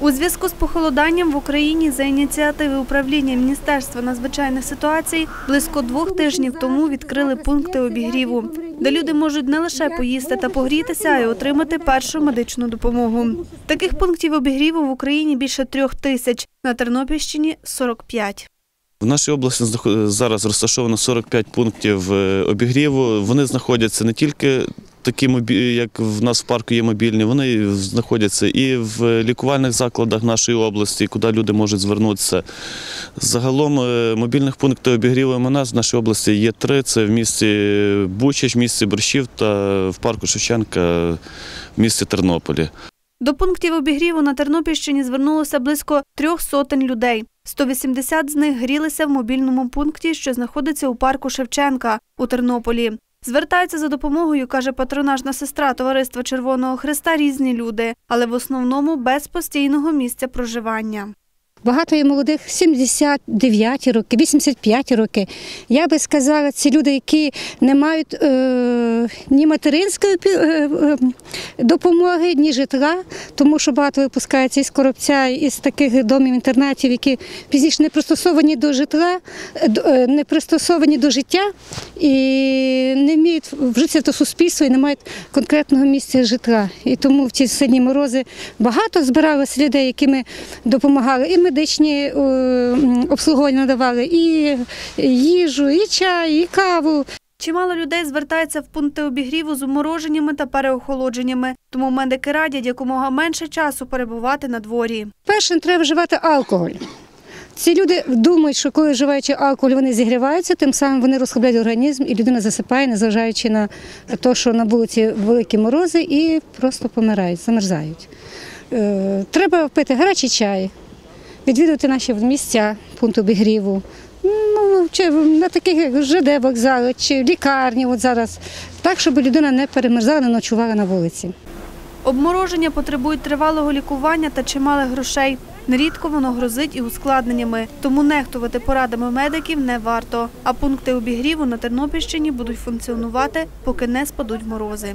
У зв'язку з похолоданням в Україні за ініціативи управління Міністерства надзвичайних ситуацій близько двох тижнів тому відкрили пункти обігріву, де люди можуть не лише поїсти та погрітися, а й отримати першу медичну допомогу. Таких пунктів обігріву в Україні більше трьох тисяч, на Тернопільщині – 45. В нашій області зараз розташовано 45 пунктів е, обігріву. Вони знаходяться не тільки такі, як в нас в парку є мобільні, вони знаходяться і в лікувальних закладах нашої області, куди люди можуть звернутися. Загалом е, мобільних пунктів обігріву нас в нашій області є три: це в місті Бучач, в місті Борщів та в парку Шевченка в місті Тернополі. До пунктів обігріву на Тернопільщині звернулося близько трьох сотень людей. 180 з них грілися в мобільному пункті, що знаходиться у парку Шевченка у Тернополі. Звертаються за допомогою, каже патронажна сестра Товариства Червоного Христа, різні люди, але в основному без постійного місця проживання. Багато є молодих 79 роки, 85 роки. Я би сказала, ці люди, які не мають е, ні материнської е, е, допомоги, ні житла, тому що багато випускається із коробця, із таких домів інтернатів, які пізніше не пристосовані до житла, е, не пристосовані до життя і не вміють вжитися до суспільства і не мають конкретного місця житла. І тому в ці сильні морози багато збиралося людей, які ми допомагали. І медичні е, обслуговування надавали, і їжу, і чай, і каву. Чимало людей звертається в пункти обігріву з умороженнями та переохолодженнями, тому медики радять якомога менше часу перебувати на дворі. Перше, не треба вживати алкоголь. Ці люди думають, що коли вживаючи алкоголь, вони зігріваються, тим самим вони розхопляють організм, і людина засипає, незважаючи на те, що на вулиці великі морози, і просто помирають, замерзають. Е, Треба пити гарячий чай, відвідувати наші місця, пункт обігріву. Чи на таких як ЖД вокзали, чи лікарні, от зараз, так, щоб людина не перемерзала, не ночувала на вулиці. Обмороження потребують тривалого лікування та чималих грошей. Нерідко воно грозить і ускладненнями, тому нехтувати порадами медиків не варто. А пункти обігріву на Тернопільщині будуть функціонувати, поки не спадуть морози.